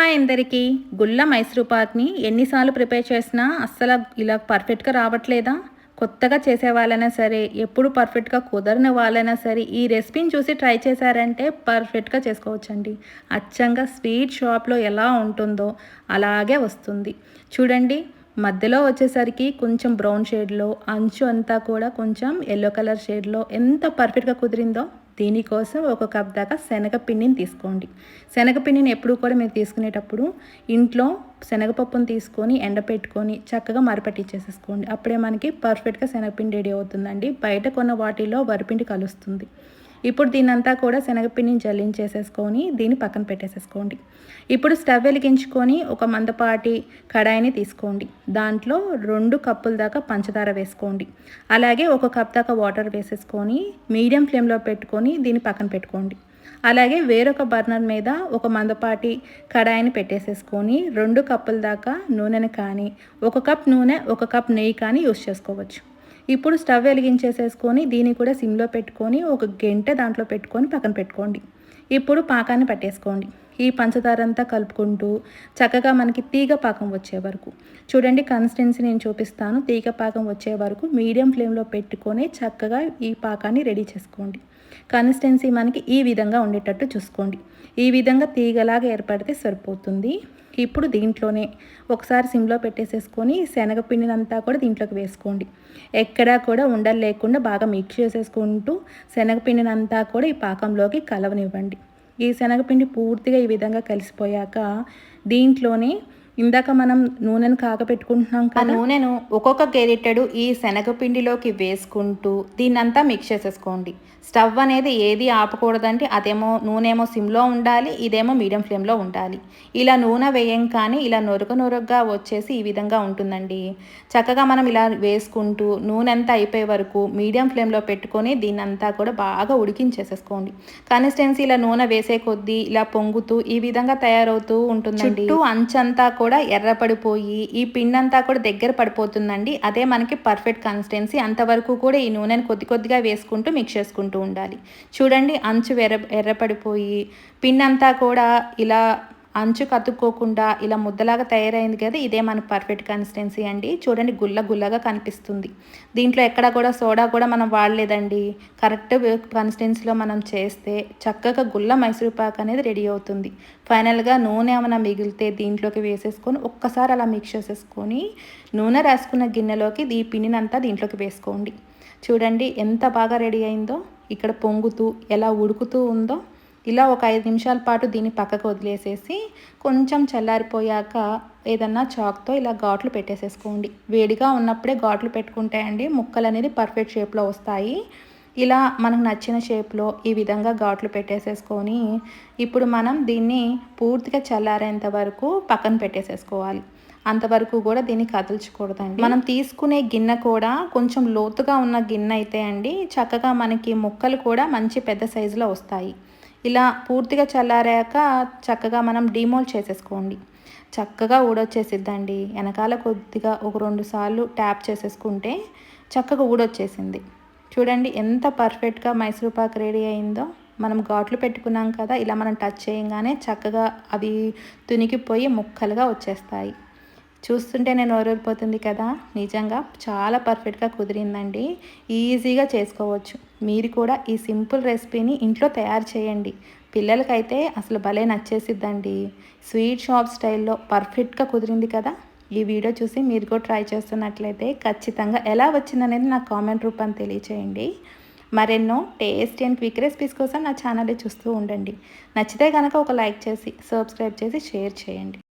Hi అందరికీ. గుల్ల మైసూర్ పాక్ని ఎన్నిసార్లు ప్రిపేర్ చేసినా అస్సలు ఇలా పర్ఫెక్ట్గా రావట్లేదా? కొత్తగా చేసే వాళ్ళైనా సరే ఎప్పుడు పర్ఫెక్ట్గా కుదరని వాళ్ళైనా సరే ఈ రెసిపీని చూసి ట్రై చేశారంటే పర్ఫెక్ట్గా చేసుకోవచ్చండి. అచ్చంగా స్వీట్ షాప్లో ఎలా ఉంటుందో అలాగే వస్తుంది. చూడండి మధ్యలో వచ్చేసరికి కొంచెం బ్రౌన్ షేడ్లో అంచు అంతా కూడా కొంచెం ఎల్లో కలర్ షేడ్లో ఎంత పర్ఫెక్ట్గా కుదిరిందో. దీనికోసం ఒక కప్ దాకా శనగపిండిని తీసుకోండి. శనగపిండిని ఎప్పుడు కూడా మీరు తీసుకునేటప్పుడు ఇంట్లో శనగపప్పును తీసుకొని ఎండపెట్టుకొని చక్కగా మరపట్టించేసేసుకోండి అప్పుడే మనకి పర్ఫెక్ట్గా శనగపిండి రెడీ అవుతుందండి. బయట కొన్న వాటిలో వరిపిండి కలుస్తుంది. ఇప్పుడు దీనంతా కూడా శనగపిండిని జల్లించేసేసుకొని దీన్ని పక్కన పెట్టేసేసుకోండి. ఇప్పుడు స్టవ్ వెలిగించుకొని ఒక మందపాటి కడాయిని తీసుకోండి. దాంట్లో రెండు కప్పుల దాకా పంచదార వేసుకోండి. అలాగే ఒక కప్ దాకా వాటర్ వేసేసుకొని మీడియం ఫ్లేమ్లో పెట్టుకొని దీన్ని పక్కన పెట్టుకోండి. అలాగే వేరొక బర్నర్ మీద ఒక మందపాటి కడాయిని పెట్టేసేసుకొని రెండు కప్పుల దాకా నూనెని కానీ ఒక కప్ నూనె ఒక కప్ నెయ్యి కానీ యూస్ చేసుకోవచ్చు. ఇప్పుడు స్టవ్ వెలిగించేసేసుకొని దీన్ని కూడా సిమ్లో పెట్టుకొని ఒక గంట దాంట్లో పెట్టుకొని పక్కన పెట్టుకోండి. ఇప్పుడు పాకాన్ని పట్టేసుకోండి. ఈ పంచదార అంతా కలుపుకుంటూ చక్కగా మనకి తీగ పాకం వచ్చే వరకు. చూడండి కన్సిస్టెన్సీ నేను చూపిస్తాను. తీగ పాకం వచ్చే వరకు మీడియం ఫ్లేమ్లో పెట్టుకొని చక్కగా ఈ పాకాన్ని రెడీ చేసుకోండి. కన్సిస్టెన్సీ మనకి ఈ విధంగా ఉండేటట్టు చూసుకోండి. ఈ విధంగా తీగలాగా ఏర్పడితే సరిపోతుంది. ఇప్పుడు దీంట్లోనే ఒకసారి సిమ్లో పెట్టేసేసుకొని శనగపిండినంతా కూడా దీంట్లోకి వేసుకోండి. ఎక్కడా కూడా ఉండలు లేకుండా బాగా మిక్స్ చేసేసుకుంటూ శనగపిండినంతా కూడా ఈ పాకంలోకి కలవనివ్వండి. ఈ శనగపిండి పూర్తిగా ఈ విధంగా కలిసిపోయాక దీంట్లోనే ఇందాక మనం నూనెను కాగపెట్టుకుంటున్నాం కదా? నూనెను ఒక్కొక్క గెరిటెడు ఈ శనగపిండిలోకి వేసుకుంటూ దీన్నంతా మిక్స్ చేసేసుకోండి. స్టవ్ అనేది ఏది ఆపకూడదంటే అదేమో నూనెమో సిమ్లో ఉండాలి ఇదేమో మీడియం ఫ్లేమ్లో ఉండాలి. ఇలా నూనె వేయం కానీ ఇలా నొరుగ నొరుగ్గా వచ్చేసి ఈ విధంగా ఉంటుందండి. చక్కగా మనం ఇలా వేసుకుంటూ నూనె అంతా అయిపోయే వరకు మీడియం ఫ్లేమ్లో పెట్టుకొని దీన్నంతా కూడా బాగా ఉడికించేసేసుకోండి. కన్సిస్టెన్సీ ఇలా నూనె వేసే కొద్దీ ఇలా పొంగుతూ ఈ విధంగా తయారవుతూ ఉంటుందండి. అంచంతా కూడా కూడా ఎర్రపడిపోయి ఈ పిండి అంతా కూడా దగ్గర పడిపోతుందండి. అదే మనకి పర్ఫెక్ట్ కన్సిస్టెన్సీ అంతవరకు కూడా ఈ నూనెని కొద్ది కొద్దిగా వేసుకుంటూ మిక్స్ చేసుకుంటూ ఉండాలి. చూడండి అంచు ఎర్ర ఎర్రపడిపోయి పిండి అంతా కూడా ఇలా అంచు కతుక్కోకుండా ఇలా ముద్దలాగా తయారైంది కదా ఇదే మన పర్ఫెక్ట్ కన్సిస్టెన్సీ అండి. చూడండి గుల్ల గుల్లగా కనిపిస్తుంది. దీంట్లో ఎక్కడ కూడా సోడా కూడా మనం వాడలేదండి. కరెక్ట్ కన్సిస్టెన్సీలో మనం చేస్తే చక్కగా గుల్ల మైసూర్ పాక్ అనేది రెడీ అవుతుంది. ఫైనల్గా నూనె ఏమైనా మిగిలితే దీంట్లోకి వేసేసుకొని ఒక్కసారి అలా మిక్స్ చేసేసుకొని నూనె రాసుకున్న గిన్నెలోకి ఈ పిండినంతా దీంట్లోకి వేసుకోండి. చూడండి ఎంత బాగా రెడీ అయిందో. ఇక్కడ పొంగుతూ ఎలా ఉడుకుతూ ఉందో ఇలా ఒక ఐదు నిమిషాల పాటు దీన్ని పక్కకు వదిలేసేసి కొంచెం చల్లారిపోయాక ఏదన్నా చాక్తో ఇలా ఘాట్లు పెట్టేసేసుకోండి. వేడిగా ఉన్నప్పుడే ఘాట్లు పెట్టుకుంటే అండి ముక్కలు అనేది పర్ఫెక్ట్ షేప్లో వస్తాయి. ఇలా మనకు నచ్చిన షేప్లో ఈ విధంగా ఘాట్లు పెట్టేసేసుకొని ఇప్పుడు మనం దీన్ని పూర్తిగా చల్లారేంత వరకు పక్కన పెట్టేసేసుకోవాలి. అంతవరకు కూడా దీన్ని కదల్చకూడదండి. మనం తీసుకునే గిన్నె కూడా కొంచెం లోతుగా ఉన్న గిన్నె అయితే అండి చక్కగా మనకి ముక్కలు కూడా మంచి పెద్ద సైజులో వస్తాయి. ఇలా పూర్తిగా చల్లారాక చక్కగా మనం డిమోల్ చేసేసుకోండి. చక్కగా ఊడొచ్చేసిద్దండి. వెనకాల కొద్దిగా ఒక రెండు సార్లు ట్యాప్ చేసేసుకుంటే చక్కగా ఊడొచ్చేసింది. చూడండి ఎంత పర్ఫెక్ట్గా మైసూర్ పాక్ రెడీ అయిందో. మనం ఘాట్లు పెట్టుకున్నాం కదా ఇలా మనం టచ్ చేయగానే చక్కగా అవి తునికిపోయి ముక్కలుగా వచ్చేస్తాయి. చూస్తుంటే నేను ఓరైపోతుంది కదా. నిజంగా చాలా పర్ఫెక్ట్గా కుదిరిందండి. ఈజీగా చేసుకోవచ్చు. మీరు కూడా ఈ సింపుల్ రెసిపీని ఇంట్లో తయారు చేయండి. పిల్లలకైతే అసలు భలే నచ్చేసిద్దండి. స్వీట్ షాప్ స్టైల్లో పర్ఫెక్ట్గా కుదిరింది కదా. ఈ వీడియో చూసి మీరు కూడా ట్రై చేస్తున్నట్లయితే ఖచ్చితంగా ఎలా వచ్చిందనేది నాకు కామెంట్ రూపాన్ని తెలియచేయండి. మరెన్నో టేస్టీ అండ్ క్విక్ రెసిపీస్ కోసం నా ఛానల్ని చూస్తూ ఉండండి. నచ్చితే కనుక ఒక లైక్ చేసి సబ్స్క్రైబ్ చేసి షేర్ చేయండి.